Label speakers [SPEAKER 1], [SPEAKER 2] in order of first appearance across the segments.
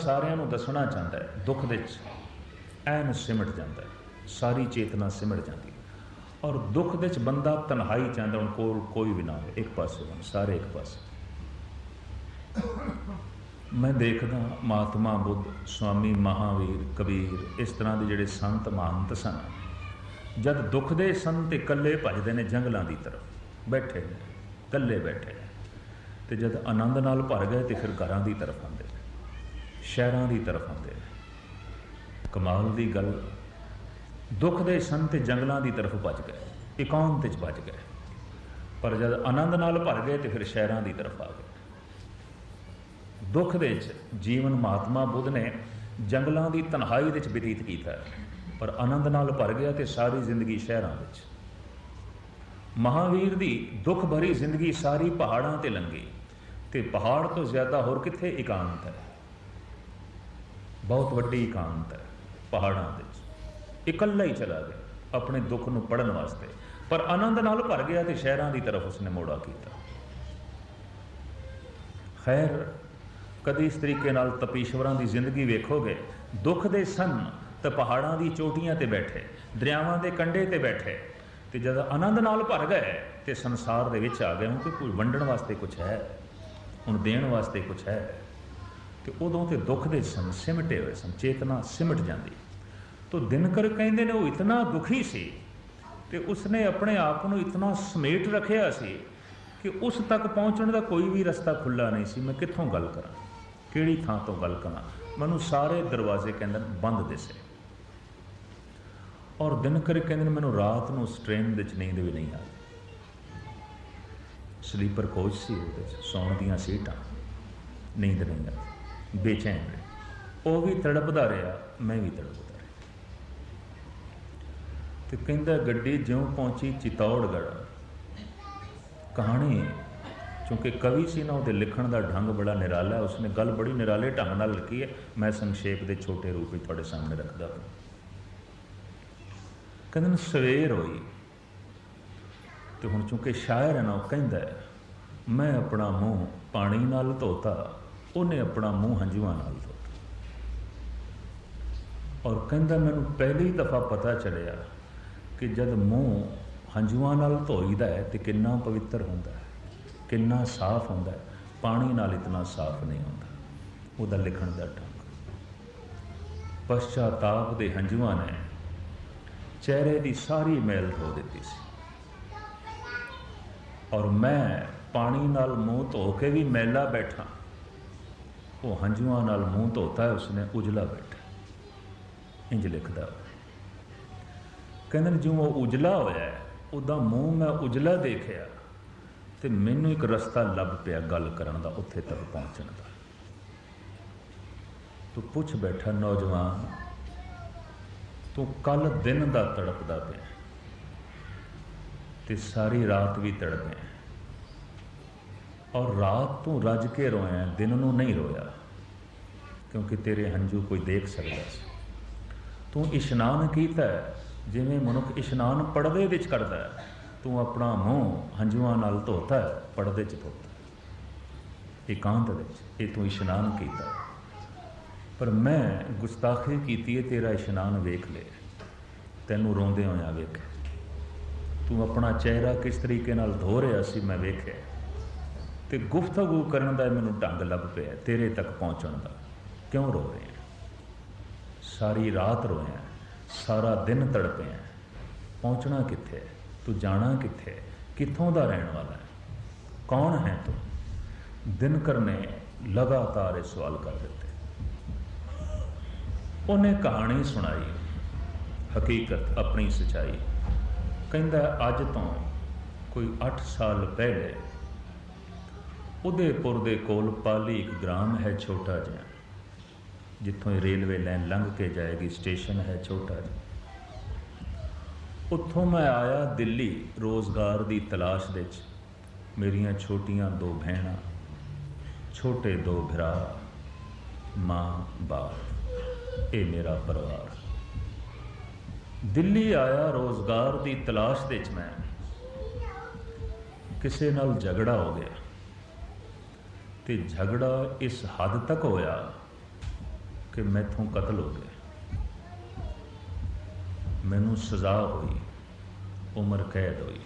[SPEAKER 1] ਸਾਰਿਆਂ ਨੂੰ ਦੱਸਣਾ ਚਾਹੁੰਦਾ ਹੈ, ਦੁੱਖ ਦੇ ਵਿੱਚ ਐਨ ਸਿਮਟ ਜਾਂਦਾ ਹੈ, ਸਾਰੀ ਚੇਤਨਾ ਸਿਮਟ ਜਾਂਦੀ ਹੈ। ਔਰ ਦੁੱਖ ਦੇ ਵਿੱਚ ਬੰਦਾ ਤਨਹਾਈ ਚਾਹੁੰਦਾ ਹੁਣ ਕੋਲ ਕੋਈ ਵੀ ਨਾ ਹੋਵੇ, ਇੱਕ ਪਾਸੇ ਹੋਣ, ਸਾਰੇ ਇੱਕ ਪਾਸੇ। ਮੈਂ ਦੇਖਦਾ ਮਹਾਤਮਾ ਬੁੱਧ, ਸਵਾਮੀ ਮਹਾਵੀਰ, ਕਬੀਰ, ਇਸ ਤਰ੍ਹਾਂ ਦੇ ਜਿਹੜੇ ਸੰਤ ਮਹੰਤ ਸਨ, ਜਦ ਦੁੱਖ ਦੇ ਸਨ ਤੇ ਇਕੱਲੇ ਭਜਦੇ ਨੇ ਜੰਗਲਾਂ ਦੀ ਤਰਫ, ਬੈਠੇ ਨੇ, ਇਕੱਲੇ ਬੈਠੇ ਤੇ ਜਦ ਆਨੰਦ ਨਾਲ ਭਰ ਗਏ ਤੇ ਫਿਰ ਘਰਾਂ ਦੀ ਤਰਫ ਆਉਂਦੇ ਨੇ। ਸ਼ਹਿਰਾਂ ਦੀ ਤਰਫ ਆਉਂਦੇ ਨੇ ਕਮਾਲ ਦੀ ਗੱਲ, ਦੁੱਖ ਦੇ ਸਨ ਤੇ ਜੰਗਲਾਂ ਦੀ ਤਰਫ ਭੱਜ ਗਏ ਇਕਾਂਤ ਵਿੱਚ ਭੱਜ ਗਏ। ਪਰ ਜਦ ਆਨੰਦ ਨਾਲ ਭਰ ਗਏ ਤੇ ਫਿਰ ਸ਼ਹਿਰਾਂ ਦੀ ਤਰਫ ਆ ਗਏ। ਦੁੱਖ ਦੇ ਵਿੱਚ ਜੀਵਨ ਮਹਾਤਮਾ ਬੁੱਧ ਨੇ ਜੰਗਲਾਂ ਦੀ ਤਨਹਾਈ ਵਿੱਚ ਬਤੀਤ ਕੀਤਾ ਪਰ ਆਨੰਦ ਨਾਲ ਭਰ ਗਿਆ ਤੇ ਸਾਰੀ ਜ਼ਿੰਦਗੀ ਸ਼ਹਿਰਾਂ ਵਿੱਚ। ਮਹਾਵੀਰ ਦੀ ਦੁੱਖ ਭਰੀ ਜ਼ਿੰਦਗੀ ਸਾਰੀ ਪਹਾੜਾਂ ਤੇ ਲੰਘੀ ਤੇ ਪਹਾੜ ਤੋਂ ਜ਼ਿਆਦਾ ਹੋਰ ਕਿੱਥੇ ਇਕਾਂਤ ਹੈ? ਬਹੁਤ ਵੱਡੀ ਇਕਾਂਤ ਹੈ ਪਹਾੜਾਂ ਵਿੱਚ। ਇਕੱਲਾ ਹੀ ਚਲਾ ਗਿਆ ਆਪਣੇ ਦੁੱਖ ਨੂੰ ਪੜਨ ਵਾਸਤੇ। ਪਰ ਆਨੰਦ ਨਾਲ ਭਰ ਗਿਆ ਤੇ ਸ਼ਹਿਰਾਂ ਦੀ ਤਰਫ ਉਸਨੇ ਮੋੜਾ ਕੀਤਾ। ਖੈਰ, ਕਦੀ ਇਸ ਤਰੀਕੇ ਨਾਲ ਤਪੀਸ਼ਵਰਾਂ ਦੀ ਜ਼ਿੰਦਗੀ ਵੇਖੋਗੇ, ਦੁੱਖ ਦੇ ਸਨ ਤਾਂ ਪਹਾੜਾਂ ਦੀ ਚੋਟੀਆਂ ਤੇ ਬੈਠੇ, ਦਰਿਆਵਾਂ ਦੇ ਕੰਢੇ ਤੇ ਬੈਠੇ, ਤੇ ਜਦ ਆਨੰਦ ਨਾਲ ਭਰ ਗਏ ਤੇ ਸੰਸਾਰ ਦੇ ਵਿੱਚ ਆ ਗਏ, ਹੁਣ ਕਿ ਕੋਈ ਵੰਡਣ ਵਾਸਤੇ ਕੁਝ ਹੈ? ਹੁਣ ਦੇਣ ਵਾਸਤੇ ਕੁਝ ਹੈ? ਤੇ ਉਦੋਂ ਤੇ ਦੁੱਖ ਦੇ ਸਨ ਸਿਮਟੇ ਹੋਏ ਸਨ, ਚੇਤਨਾ ਸਿਮਟ ਜਾਂਦੀ। ਤੋ ਦਿਨਕਰ ਕਹਿੰਦੇ ਨੇ ਉਹ ਇਤਨਾ ਦੁਖੀ ਸੀ ਤੇ ਉਸਨੇ ਆਪਣੇ ਆਪ ਨੂੰ ਇਤਨਾ ਸਮੇਟ ਰੱਖਿਆ ਸੀ ਕਿ ਉਸ ਤੱਕ ਪਹੁੰਚਣ ਦਾ ਕੋਈ ਵੀ ਰਸਤਾ ਖੁੱਲਾ ਨਹੀਂ ਸੀ। ਮੈਂ ਕਿੱਥੋਂ ਗੱਲ ਕਰਾਂ? ਕਿਹੜੀ ਥਾਂ ਤੋਂ ਗੱਲ ਕਰਾਂ? ਮੈਨੂੰ ਸਾਰੇ ਦਰਵਾਜ਼ੇ ਕਹਿੰਦੇ ਬੰਦ ਦਿਸੇ। ਔਰ ਦਿਨਕਰ ਕਹਿੰਦੇ ਨੇ, ਮੈਨੂੰ ਰਾਤ ਨੂੰ ਉਸ ਟ੍ਰੇਨ ਵਿੱਚ ਨੀਂਦ ਵੀ ਨਹੀਂ ਆਈ। ਸਲੀਪਰ ਕੋਚ ਸੀ ਉਹਦੇ ਸੌਣ ਦੀਆਂ ਸੀਟਾਂ। ਨੀਂਦ ਨਹੀਂ ਆਈ। ਬੇਚੈਨ ਉਹ ਵੀ ਤੜਪਦਾ ਰਿਹਾ, ਮੈਂ ਵੀ ਤੜਪਦਾ ਰਿਹਾ। ਤੇ ਕਹਿੰਦਾ, ਗੱਡੀ ਜਿਉਂ ਪਹੁੰਚੀ ਚਿਤੌੜਗੜ ਕਹਾਣੀ, ਕਿਉਂਕਿ ਕਵੀ ਸੀ ਨਾ, ਉਹਦੇ ਲਿਖਣ ਦਾ ਢੰਗ ਬੜਾ ਨਿਰਾਲਾ ਹੈ। ਉਸਨੇ ਗੱਲ ਬੜੀ ਨਿਰਾਲੇ ਢੰਗ ਨਾਲ ਲਿਖੀ ਹੈ। ਮੈਂ ਸੰਖੇਪ ਦੇ ਛੋਟੇ ਰੂਪ ਵਿੱਚ ਤੁਹਾਡੇ ਸਾਹਮਣੇ ਰੱਖਦਾ ਹਾਂ। ਕਹਿੰਦੇ ਨੇ, ਸਵੇਰ ਹੋਈ। ਤੇ ਹੁਣ ਚੂੰਕਿ ਸ਼ਾਇਰ ਹੈ ਨਾ, ਉਹ ਕਹਿੰਦਾ ਮੈਂ ਆਪਣਾ ਮੂੰਹ ਪਾਣੀ ਨਾਲ ਧੋਤਾ। ਉਹਨੇ ਆਪਣਾ ਮੂੰਹ ਹੰਝੂਆਂ ਨਾਲ ਧੋਤਾ ਔਰ ਕਹਿੰਦਾ, ਮੈਨੂੰ ਪਹਿਲੀ ਦਫਾ ਪਤਾ ਚੱਲਿਆ ਕਿ ਜਦ ਮੂੰਹ ਹੰਝੂਆਂ ਨਾਲ ਧੋਈਦਾ ਹੈ ਤੇ ਕਿੰਨਾ ਪਵਿੱਤਰ ਹੁੰਦਾ ਹੈ, ਕਿੰਨਾ ਸਾਫ਼ ਹੁੰਦਾ ਹੈ, ਪਾਣੀ ਨਾਲ ਇਤਨਾ ਸਾਫ਼ ਨਹੀਂ ਹੁੰਦਾ। ਉਹਦਾ ਲਿਖਣ ਦਾ ਢੰਗ। ਪਛਤਾਪ ਦੇ ਹੰਝੂਆਂ ਨੇ ਚਿਹਰੇ ਦੀ ਸਾਰੀ ਮੈਲ ਧੋ ਦਿੱਤੀ ਸੀ। ਔਰ ਮੈਂ ਪਾਣੀ ਨਾਲ ਮੂੰਹ ਧੋ ਕੇ ਵੀ ਮੈਲਾ ਬੈਠਾ। ਉਹ ਹੰਝੂਆਂ ਨਾਲ ਮੂੰਹ ਧੋਤਾ ਹੈ ਉਸਨੇ ਉਜਲਾ ਬੈਠਾ ਇੰਜ ਲਿਖਦਾ ਕਹਿੰਦੇ ਜਿਉਂ ਉਹ ਉਜਲਾ ਹੋਇਆ ਹੈ, ਉਹਦਾ ਮੂੰਹ ਮੈਂ ਉਜਲਾ ਦੇਖਿਆ ਤੇ ਮੈਨੂੰ ਇੱਕ ਰਸਤਾ ਲੱਭ ਪਿਆ ਗੱਲ ਕਰਨ ਦਾ ਉੱਥੇ ਤੱਕ ਪਹੁੰਚਣ ਦਾ। ਤੂੰ ਪੁੱਛ ਬੈਠਾ ਨੌਜਵਾਨ ਤੂੰ ਕੱਲ ਦਿਨ ਦਾ ਤੜਪਦਾ ਪਿਆ ਤੇ ਸਾਰੀ ਰਾਤ ਵੀ ਤੜਪਿਆ ਔਰ ਰਾਤ ਤੂੰ ਰੱਜ ਕੇ ਰੋਇਆ, ਦਿਨ ਨੂੰ ਨਹੀਂ ਰੋਇਆ, ਕਿਉਂਕਿ ਤੇਰੇ ਹੰਝੂ ਕੋਈ ਦੇਖ ਸਕਦਾ ਸੀ। ਤੂੰ ਇਸ਼ਨਾਨ ਕੀਤਾ ਜਿਵੇਂ ਮਨੁੱਖ ਇਸ਼ਨਾਨ ਪਰਦੇ ਵਿੱਚ ਕਰਦਾ ਹੈ। ਤੂੰ ਆਪਣਾ ਮੂੰਹ ਹੰਝੂਆਂ ਨਾਲ ਧੋਤਾ ਹੈ ਪਰਦੇ 'ਚ ਧੋਤਾ ਇਕਾਂਤ ਵਿੱਚ ਇਹ ਤੂੰ ਇਸ਼ਨਾਨ ਕੀਤਾ ਪਰ ਮੈਂ ਗੁਸਤਾਖੀ ਕੀਤੀ ਹੈ, ਤੇਰਾ ਇਸ਼ਨਾਨ ਵੇਖ ਲੈ। ਤੈਨੂੰ ਰੋਂਦੇ ਹੋਇਆ ਵੇਖ ਤੂੰ ਆਪਣਾ ਚਿਹਰਾ ਕਿਸ ਤਰੀਕੇ ਨਾਲ ਧੋ ਰਿਹਾ ਸੀ, ਮੈਂ ਵੇਖਿਆ। ਤੇ ਗੁਫ਼ਤਗੂ ਕਰਨ ਦਾ ਮੈਨੂੰ ਢੰਗ ਲੱਭ ਪਿਆ, ਤੇਰੇ ਤੱਕ ਪਹੁੰਚਣ ਦਾ। ਕਿਉਂ ਰੋ ਰਿਹਾ ਸਾਰੀ ਰਾਤ ਰੋਇਆ ਸਾਰਾ ਦਿਨ ਤੜਪਿਆ ਪਹੁੰਚਣਾ ਕਿੱਥੇ ਹੈ? ਤੂੰ ਜਾਣਾ ਕਿੱਥੇ ਹੈ? ਕਿੱਥੋਂ ਦਾ ਰਹਿਣ ਵਾਲਾ ਹੈ? ਕੌਣ ਹੈ ਤੂੰ? ਦਿਨਕਰ ਨੇ ਲਗਾਤਾਰ ਇਹ ਸਵਾਲ ਕਰ ਦਿੱਤੇ। ਉਹਨੇ ਕਹਾਣੀ ਸੁਣਾਈ, ਹਕੀਕਤ ਆਪਣੀ ਸਚਾਈ। ਕਹਿੰਦਾ, ਅੱਜ ਤੋਂ ਕੋਈ 8 ਸਾਲ ਪਹਿਲੇ ਉਦੇਪੁਰ ਦੇ ਕੋਲ ਪਾਲੀ ਇੱਕ ਗ੍ਰਾਮ ਹੈ ਛੋਟਾ ਜਿਹਾ, ਜਿੱਥੋਂ ਇਹ ਰੇਲਵੇ ਲਾਈਨ ਲੰਘ ਕੇ ਜਾਏਗੀ, ਸਟੇਸ਼ਨ ਹੈ ਛੋਟਾ ਜਿਹਾ। ਉੱਥੋਂ ਮੈਂ ਆਇਆ ਦਿੱਲੀ ਰੋਜ਼ਗਾਰ ਦੀ ਤਲਾਸ਼ ਵਿੱਚ। ਮੇਰੀਆਂ ਛੋਟੀਆਂ ਦੋ ਭੈਣਾਂ, ਛੋਟੇ ਦੋ ਭਰਾ, ਮਾਂ, ਬਾਪ, ਇਹ ਮੇਰਾ ਪਰਿਵਾਰ। ਦਿੱਲੀ ਆਇਆ ਰੋਜ਼ਗਾਰ ਦੀ ਤਲਾਸ਼ ਵਿੱਚ ਮੈਂ। ਕਿਸੇ ਨਾਲ ਝਗੜਾ ਹੋ ਗਿਆ। ਤੇ ਝਗੜਾ ਇਸ ਹੱਦ ਤੱਕ ਹੋਇਆ ਕਿ ਮੈਥੋਂ ਕਤਲ ਹੋ ਗਿਆ। ਮੈਨੂੰ ਸਜ਼ਾ ਹੋਈ, ਉਮਰ ਕੈਦ ਹੋਈ,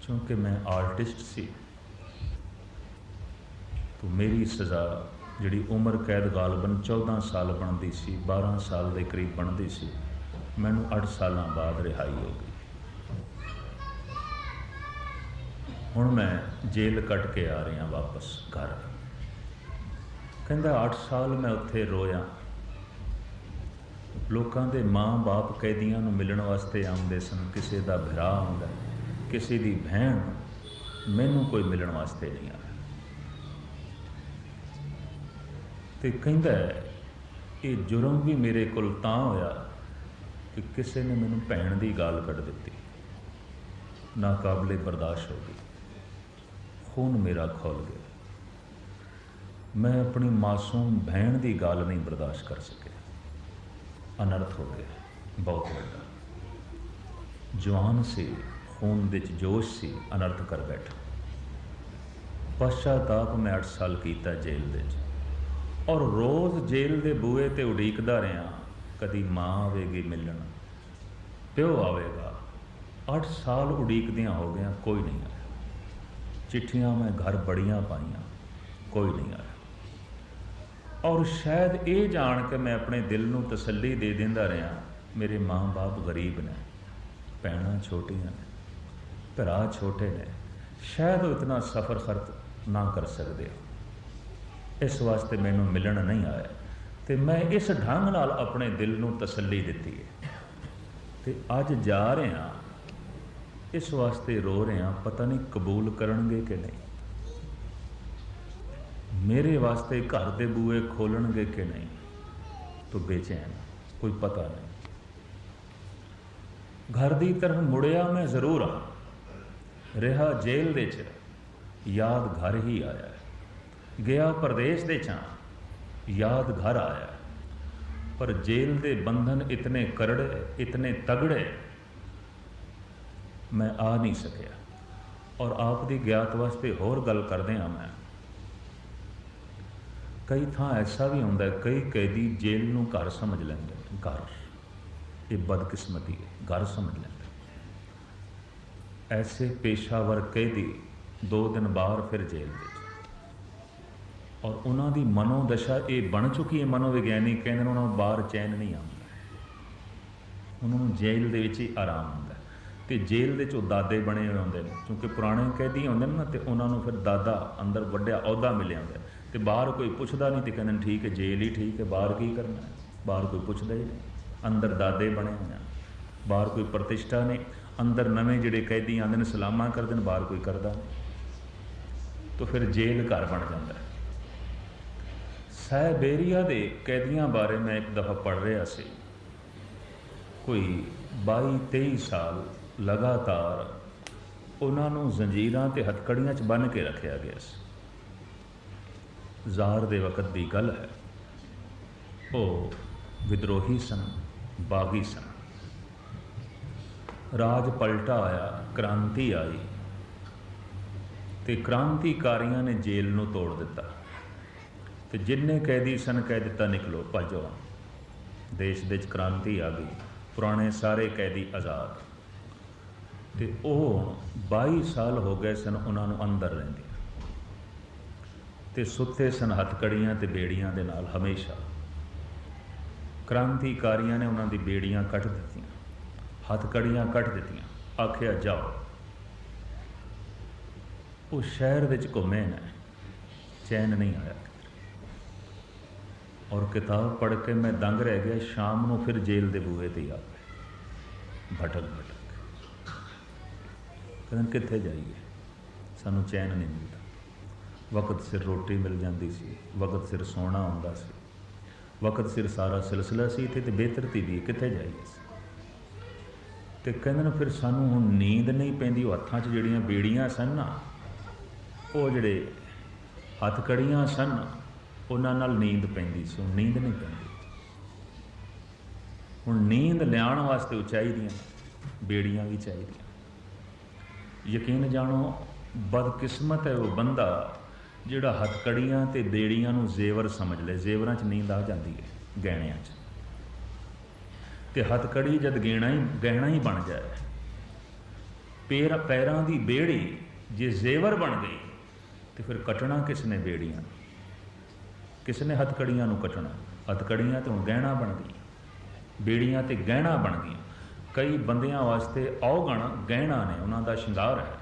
[SPEAKER 1] ਕਿਉਂਕਿ ਮੈਂ ਆਰਟਿਸਟ ਸੀ। ਤੋ ਮੇਰੀ ਸਜ਼ਾ ਜਿਹੜੀ ਉਮਰ ਕੈਦ ਗਾਲਬਨ 14 ਸਾਲ ਬਣਦੀ ਸੀ 12 ਸਾਲ ਦੇ ਕਰੀਬ ਬਣਦੀ ਸੀ, ਮੈਨੂੰ 8 ਸਾਲਾਂ ਬਾਅਦ ਰਿਹਾਈ ਹੋ ਗਈ। ਹੁਣ ਮੈਂ ਜੇਲ੍ਹ ਕੱਟ ਕੇ ਆ ਰਿਹਾ ਵਾਪਸ ਘਰ। ਕਹਿੰਦਾ 8 ਸਾਲ ਮੈਂ ਉੱਥੇ ਰੋਇਆ। ਲੋਕਾਂ ਦੇ ਮਾਂ-ਬਾਪ ਕੈਦੀਆਂ ਨੂੰ ਮਿਲਣ ਵਾਸਤੇ ਆਉਂਦੇ ਸਨ। ਕਿਸੇ ਦਾ ਭਰਾ ਆਉਂਦਾ ਕਿਸੇ ਦੀ ਭੈਣ ਮੈਨੂੰ ਕੋਈ ਮਿਲਣ ਵਾਸਤੇ ਨਹੀਂ ਆਇਆ। ਤੇ ਕਹਿੰਦਾ, ਇਹ ਜੁਰਮ ਵੀ ਮੇਰੇ ਕੋਲ ਤਾਂ ਹੋਇਆ ਕਿ ਕਿਸੇ ਨੇ ਮੈਨੂੰ ਭੈਣ ਦੀ ਗਾਲ ਕੱਢ ਦਿੱਤੀ। ਨਾ ਕਾਬਲੇ ਬਰਦਾਸ਼ਤ ਹੋ ਗਈ। ਖੂਨ ਮੇਰਾ ਖੋਲ ਗਿਆ। ਮੈਂ ਆਪਣੀ ਮਾਸੂਮ ਭੈਣ ਦੀ ਗੱਲ ਨਹੀਂ ਬਰਦਾਸ਼ਤ ਕਰ ਸਕਿਆ। ਅਨਰਥ ਹੋ ਗਿਆ। ਬਹੁਤ ਵੱਡਾ। ਜਵਾਨ ਸੀ, ਖੂਨ ਵਿੱਚ ਜੋਸ਼ ਸੀ, ਅਨਰਥ ਕਰ ਬੈਠਾ। ਪਛਤਾਪ ਮੈਂ 8 ਸਾਲ ਕੀਤਾ ਜੇਲ੍ਹ ਦੇ ਵਿੱਚ। ਔਰ ਰੋਜ਼ ਜੇਲ੍ਹ ਦੇ ਬੂਹੇ ਤੇ ਉਡੀਕਦਾ ਰਿਹਾ, ਕਦੀ ਮਾਂ ਆਵੇਗੀ ਮਿਲਣ। ਪਿਓ ਆਵੇਗਾ। 8 ਸਾਲ ਉਡੀਕਦਿਆਂ ਹੋ ਗਿਆ, ਕੋਈ ਨਹੀਂ ਆਇਆ। ਚਿੱਠੀਆਂ ਮੈਂ ਘਰ ਬੜੀਆਂ ਪਾਈਆਂ, ਕੋਈ ਨਹੀਂ ਆਇਆ। ਔਰ ਸ਼ਾਇਦ ਇਹ ਜਾਣ ਕੇ ਮੈਂ ਆਪਣੇ ਦਿਲ ਨੂੰ ਤਸੱਲੀ ਦੇ ਦਿੰਦਾ ਰਿਹਾ, ਮੇਰੇ ਮਾਂ-ਬਾਪ ਗਰੀਬ ਨੇ, ਭੈਣਾਂ ਛੋਟੀਆਂ ਨੇ, ਭਰਾ ਛੋਟੇ ਨੇ, ਸ਼ਾਇਦ ਉਹ ਇਤਨਾ ਸਫ਼ਰ ਖਰਚ ਨਾ ਕਰ ਸਕਦੇ ਇਸ ਵਾਸਤੇ ਮੈਨੂੰ ਮਿਲਣ ਨਹੀਂ ਆਇਆ ਤੇ ਮੈਂ ਇਸ ਢੰਗ ਨਾਲ ਆਪਣੇ ਦਿਲ ਨੂੰ ਤਸੱਲੀ ਦਿੱਤੀ ਹੈ। ਤੇ ਅੱਜ ਜਾ ਰਿਹਾ ਇਸ ਵਾਸਤੇ ਰੋ ਰਿਹਾ ਪਤਾ ਨਹੀਂ ਕਬੂਲ ਕਰਨਗੇ ਕਿ ਨਹੀਂ। ਮੇਰੇ ਵਾਸਤੇ ਘਰ ਦੇ ਬੂਏ ਖੋਲਣਗੇ ਕਿ ਨਹੀਂ, ਤੋ ਬੇਚੈਨ, ਕੋਈ ਪਤਾ ਨਹੀਂ। ਘਰ ਦੀ ਤਰਫ ਮੁੜਿਆ ਮੈਂ ਜ਼ਰੂਰ ਆ ਰਿਹਾ ਜੇਲ੍ਹ ਦੇ ਚ, ਯਾਦ ਘਰ ਹੀ ਆਇਆ ਗਿਆ ਪਰਦੇਸ਼ ਦੇ ਚਾਂ ਯਾਦ ਘਰ ਆਇਆ ਪਰ ਜੇਲ੍ਹ ਦੇ ਬੰਧਨ ਇਤਨੇ ਕਰੜੇ, ਇਤਨੇ ਤਗੜੇ ਮੈਂ ਆ ਨਹੀਂ ਸਕਿਆ। ਔਰ ਆਪ ਦੀ ਗਿਆਤ ਵਾਸਤੇ ਹੋਰ ਗੱਲ ਕਰਦੇ ਆ ਮੈਂ। ਕਈ ਥਾਂ ਐਸਾ ਵੀ ਹੁੰਦਾ ਕਈ ਕੈਦੀ ਜੇਲ੍ਹ ਨੂੰ ਘਰ ਸਮਝ ਲੈਂਦੇ ਘਰ, ਇਹ ਬਦਕਿਸਮਤੀ ਹੈ, ਘਰ ਸਮਝ ਲੈਂਦੇ ਐਸੇ ਪੇਸ਼ਾਵਰ ਕੈਦੀ ਦੋ ਦਿਨ ਬਾਹਰ ਫਿਰ ਜੇਲ੍ਹ ਵਿੱਚ। ਔਰ ਉਹਨਾਂ ਦੀ ਮਨੋਦਸ਼ਾ ਇਹ ਬਣ ਚੁੱਕੀ ਹੈ, ਮਨੋਵਿਗਿਆਨੀ, ਕਹਿੰਦੇ ਨੇ ਉਹਨਾਂ ਨੂੰ ਬਾਹਰ ਚੈਨ ਨਹੀਂ ਆਉਂਦਾ। ਉਹਨਾਂ ਨੂੰ ਜੇਲ੍ਹ ਦੇ ਵਿੱਚ ਹੀ ਆਰਾਮ ਹੁੰਦਾ। ਤੇ ਜੇਲ੍ਹ ਦੇ ਚੋਂ ਦਾਦੇ ਬਣੇ ਹੋਏ ਹੁੰਦੇ ਨੇ। ਕਿਉਂਕਿ ਪੁਰਾਣੇ ਕੈਦੀ ਹੁੰਦੇ ਨੇ ਨਾ, ਤੇ ਉਹਨਾਂ ਨੂੰ ਫਿਰ ਦਾਦਾ ਅੰਦਰ ਵੱਡਿਆ ਅਹੁਦਾ ਮਿਲਿਆ ਹੁੰਦਾ ਤੇ ਬਾਹਰ ਕੋਈ ਪੁੱਛਦਾ ਨਹੀਂ ਤੇ ਕਹਿੰਦੇ ਨੇ, ਠੀਕ ਹੈ, ਜੇਲ੍ਹ ਹੀ ਠੀਕ ਹੈ, ਬਾਹਰ ਕੀ ਕਰਨਾ ਹੈ? ਬਾਹਰ ਕੋਈ ਪੁੱਛਦਾ ਹੀ ਨਹੀਂ। ਅੰਦਰ ਦਾਦੇ ਬਣੇ ਹੋਏ ਆ। ਬਾਹਰ ਕੋਈ ਪ੍ਰਤਿਸ਼ਠਾ ਨਹੀਂ। ਅੰਦਰ ਨਵੇਂ ਜਿਹੜੇ ਕੈਦੀ ਆਉਂਦੇ ਨੇ, ਸਲਾਮਾਂ ਕਰਦੇ ਨੇ, ਬਾਹਰ ਕੋਈ ਕਰਦਾ ਨਹੀਂ। ਤਾਂ ਫਿਰ ਜੇਲ੍ਹ ਘਰ ਬਣ ਜਾਂਦਾ ਹੈ। ਸਾਇਬੇਰੀਆ ਦੇ ਕੈਦੀਆਂ ਬਾਰੇ ਮੈਂ ਇੱਕ ਦਫਾ ਪੜ੍ਹ ਰਿਹਾ ਸੀ। ਕੋਈ 22 23 ਸਾਲ ਲਗਾਤਾਰ ਉਹਨਾਂ ਨੂੰ ਜ਼ੰਜੀਰਾਂ ਤੇ ਹੱਥਕੜੀਆਂ 'ਚ ਬੰਨ੍ਹ ਕੇ ਰੱਖਿਆ ਗਿਆ ਸੀ। ਜ਼ਾਰ ਦੇ ਵਕਤ ਦੀ ਗੱਲ ਹੈ, ਉਹ ਵਿਦਰੋਹੀ ਸਨ, ਬਾਗੀ ਸਨ। ਰਾਜ ਪਲਟਾ ਆਇਆ, ਕ੍ਰਾਂਤੀ ਆਈ ਤੇ ਕ੍ਰਾਂਤੀਕਾਰੀਆਂ ਨੇ ਜੇਲ੍ਹ ਨੂੰ ਤੋੜ ਦਿੱਤਾ ਤੇ ਜਿੰਨੇ ਕੈਦੀ ਸਨ ਕਹਿ ਦਿੱਤਾ ਨਿਕਲੋ, ਭੱਜੋ। ਦੇਸ਼ ਦੇ ਵਿੱਚ ਕ੍ਰਾਂਤੀ ਆ ਗਈ, ਪੁਰਾਣੇ ਸਾਰੇ ਕੈਦੀ ਆਜ਼ਾਦ। ਤੇ ਉਹ 22 ਸਾਲ ਹੋ ਗਏ ਸਨ ਉਹਨਾਂ ਨੂੰ ਅੰਦਰ ਰਹਿੰਦੇ ਤੇ ਸੁੱਤੇ ਸਨ ਹੱਥਕੜੀਆਂ ਤੇ ਬੇੜੀਆਂ ਦੇ ਨਾਲ ਹਮੇਸ਼ਾ। ਕ੍ਰਾਂਤੀਕਾਰੀਆਂ ਨੇ ਉਹਨਾਂ ਦੀ ਬੇੜੀਆਂ ਕੱਟ ਦਿੱਤੀਆਂ। ਹੱਥਕੜੀਆਂ ਕੱਟ ਦਿੱਤੀਆਂ। ਆਖਿਆ, ਜਾਓ। ਉਹ ਸ਼ਹਿਰ ਵਿੱਚ ਘੁੰਮੇ ਨੇ। ਚੈਨ ਨਹੀਂ ਆਇਆ ਔਰ ਕਿਤਾਬ ਪੜ੍ਹ ਕੇ ਮੈਂ ਦੰਗ ਰਹਿ ਗਿਆ। ਸ਼ਾਮ ਨੂੰ ਫਿਰ ਜੇਲ੍ਹ ਦੇ ਬੂਹੇ ਤੇ ਆ ਭਟਕ ਭਟਕ ਕਹਿੰਦੇ ਕਿੱਥੇ ਜਾਈਏ। ਸਾਨੂੰ ਚੈਨ ਨਹੀਂ ਮਿਲਦਾ। ਵਕਤ ਸਿਰ ਰੋਟੀ ਮਿਲ ਜਾਂਦੀ ਸੀ, ਵਕਤ ਸਿਰ ਸੋਣਾ ਹੁੰਦਾ ਸੀ। ਵਕਤ ਸਿਰ ਸਾਰਾ ਸਿਲਸਿਲਾ ਸੀ, ਇੱਥੇ ਤੇ ਬੇਤਰਤੀਬੀ ਕਿੱਥੇ ਜਾਈਏ ਤੇ ਕਹਿੰਦੇ ਨੇ ਫਿਰ ਸਾਨੂੰ ਹੁਣ ਨੀਂਦ ਨਹੀਂ ਪੈਂਦੀ, ਉਹ ਹੱਥਾਂ 'ਚ ਜਿਹੜੀਆਂ ਬੇੜੀਆਂ ਸਨ ਨਾ, ਉਹ ਜਿਹੜੇ ਹੱਥ ਕੜੀਆਂ ਸਨ, ਉਹਨਾਂ ਨਾਲ ਨੀਂਦ ਪੈਂਦੀ ਸੀ ਉਹ ਨੀਂਦ ਨਹੀਂ ਪੈਂਦੀ। ਹੁਣ ਨੀਂਦ ਲਿਆਉਣ ਵਾਸਤੇ ਉਹ ਚਾਹੀਦੀਆਂ, ਬੇੜੀਆਂ ਵੀ ਚਾਹੀਦੀਆਂ। ਯਕੀਨ ਜਾਣੋ, ਬਦਕਿਸਮਤ ਹੈ ਉਹ ਬੰਦਾ ਜਿਹੜਾ ਹੱਥਕੜੀਆਂ ਤੇ ਬੇੜੀਆਂ ਨੂੰ ਜ਼ੇਵਰ ਸਮਝ ਲਏ ਜ਼ੇਵਰਾਂ 'ਚ ਨੀਂਦ ਆ ਜਾਂਦੀ ਹੈ ਗਹਿਣਿਆਂ 'ਚ। ਤੇ ਹੱਥਕੜੀ ਜਦ ਗਹਿਣਾ ਹੀ ਗਹਿਣਾ ਹੀ ਬਣ ਜਾਏ, ਪੈਰ, ਪੈਰਾਂ ਦੀ ਬੇੜੀ ਜੇ ਜ਼ੇਵਰ ਬਣ ਗਈ, ਤੇ ਫਿਰ ਕਟਣਾ ਕਿਸ ਨੇ ਬੇੜੀਆਂ ਕਿਸ ਨੇ ਹੱਥਕੜੀਆਂ ਨੂੰ ਕਟਣਾ? ਹੱਥਕੜੀਆਂ ਤੇ ਹੁਣ ਗਹਿਣਾ ਬਣ ਗਈ ਬੇੜੀਆਂ ਤੇ ਗਹਿਣਾ ਬਣ ਗਈਆਂ। ਕਈ ਬੰਦਿਆਂ ਵਾਸਤੇ ਔਗਣ ਗਹਿਣਾ ਨੇ, ਉਹਨਾਂ ਦਾ ਸ਼ਿੰਗਾਰ ਹੈ।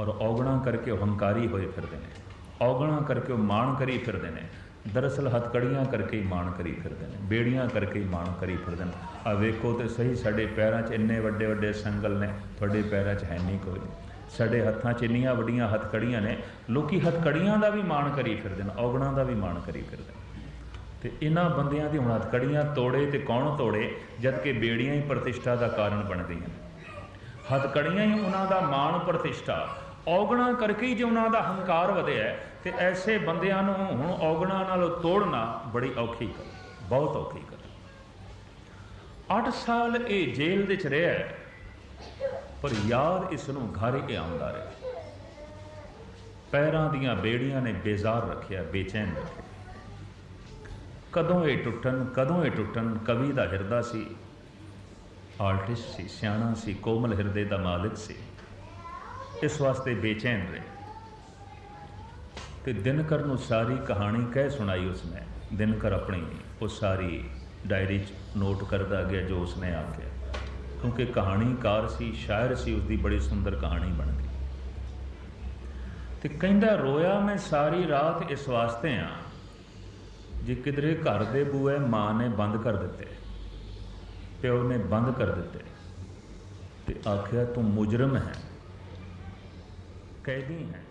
[SPEAKER 1] ਔਰ ਔਗਣਾ ਕਰਕੇ ਉਹ ਹੰਕਾਰੀ ਹੋਏ ਫਿਰਦੇ ਨੇ। ਔਗਣਾ ਕਰਕੇ ਉਹ ਮਾਣ ਕਰੀ ਫਿਰਦੇ ਨੇ। ਦਰਅਸਲ ਹੱਥਕੜੀਆਂ ਕਰਕੇ ਹੀ ਮਾਣ ਕਰੀ ਫਿਰਦੇ ਨੇ। ਬੇੜੀਆਂ ਕਰਕੇ ਹੀ ਮਾਣ ਕਰੀ ਫਿਰਦੇ ਨੇ। ਆ ਵੇਖੋ ਤੇ ਸਹੀ, ਸਾਡੇ ਪੈਰਾਂ 'ਚ ਇੰਨੇ ਵੱਡੇ ਵੱਡੇ ਸੰਗਲ ਨੇ, ਤੁਹਾਡੇ ਪੈਰਾਂ 'ਚ ਹੈ ਨਹੀਂ ਕੋਈ। ਸਾਡੇ ਹੱਥਾਂ 'ਚ ਇੰਨੀਆਂ ਵੱਡੀਆਂ ਹੱਥਕੜੀਆਂ ਨੇ, ਲੋਕੀ ਹੱਥਕੜੀਆਂ ਦਾ ਵੀ ਮਾਣ ਕਰੀ ਫਿਰਦੇ ਨੇ, ਔਗਣਾ ਦਾ ਵੀ ਮਾਣ ਕਰੀ ਫਿਰਦੇ ਨੇ। ਤੇ ਇਹਨਾਂ ਬੰਦਿਆਂ ਦੀ ਹੁਣ ਹੱਥਕੜੀਆਂ ਤੋੜੇ ਤੇ ਕੌਣ ਤੋੜੇ ਜਦ ਕਿ ਬੇੜੀਆਂ ਹੀ ਪ੍ਰਤਿਸ਼ਠਾ ਦਾ ਕਾਰਨ ਬਣ ਗਈਆਂ। ਹੱਥਕੜੀਆਂ ਹੀ ਉਹਨਾਂ ਦਾ ਮਾਣ ਪ੍ਰਤਿਸ਼ਠਾ ਔਗਣਾ ਕਰਕੇ ਹੀ ਜੇ ਉਹਨਾਂ ਦਾ ਹੰਕਾਰ ਵਧਿਆ ਹੈ, ਤੇ ਐਸੇ ਬੰਦਿਆਂ ਨੂੰ ਹੁਣ ਔਗਣਾ ਨਾਲ ਤੋੜਨਾ ਬੜੀ ਔਖੀ ਗੱਲ ਬਹੁਤ ਔਖੀ ਗੱਲ। 8 ਸਾਲ ਇਹ ਜੇਲ੍ਹ ਵਿੱਚ ਰਿਹਾ ਪਰ ਯਾਦ ਇਸ ਨੂੰ ਘਰ ਹੀ ਆਉਂਦਾ ਰਿਹਾ। ਪੈਰਾਂ ਦੀਆਂ ਬੇੜੀਆਂ ਨੇ ਬੇਜ਼ਾਰ ਰੱਖਿਆ ਬੇਚੈਨ ਰੱਖਿਆ। ਕਦੋਂ ਇਹ ਟੁੱਟਣ, ਕਦੋਂ ਇਹ ਟੁੱਟਣ, ਕਵੀ ਦਾ ਹਿਰਦਾ ਸੀ। ਆਰਟਿਸਟ ਸੀ, ਸਿਆਣਾ ਸੀ, ਕੋਮਲ ਹਿਰਦੇ ਦਾ ਮਾਲਕ ਸੀ। ਇਸ ਵਾਸਤੇ ਬੇਚੈਨ ਰਹੇ। ਤੇ ਦਿਨਕਰ ਨੂੰ ਸਾਰੀ ਕਹਾਣੀ ਕਹਿ ਸੁਣਾਈ ਉਸਨੇ। ਦਿਨਕਰ ਆਪਣੀ ਉਹ ਸਾਰੀ ਡਾਇਰੀ 'ਚ ਨੋਟ ਕਰਦਾ ਗਿਆ ਜੋ ਉਸਨੇ ਆਖਿਆ। ਕਿਉਂਕਿ ਕਹਾਣੀਕਾਰ ਸੀ, ਸ਼ਾਇਰ ਸੀ, ਉਸਦੀ ਬੜੀ ਸੁੰਦਰ ਕਹਾਣੀ ਬਣ ਗਈ। ਤੇ ਕਹਿੰਦਾ, ਰੋਇਆ ਮੈਂ ਸਾਰੀ ਰਾਤ ਇਸ ਵਾਸਤੇ ਆ। ਜੇ ਕਿਧਰੇ ਘਰ ਦੇ ਬੂਏ ਮਾਂ ਨੇ ਬੰਦ ਕਰ ਦਿੱਤੇ, ਪਿਓ ਨੇ ਬੰਦ ਕਰ ਦਿੱਤੇ, ਤੇ ਆਖਿਆ ਤੂੰ ਮੁਜਰਮ ਹੈ, ਕੈਦੀ ਹੈ।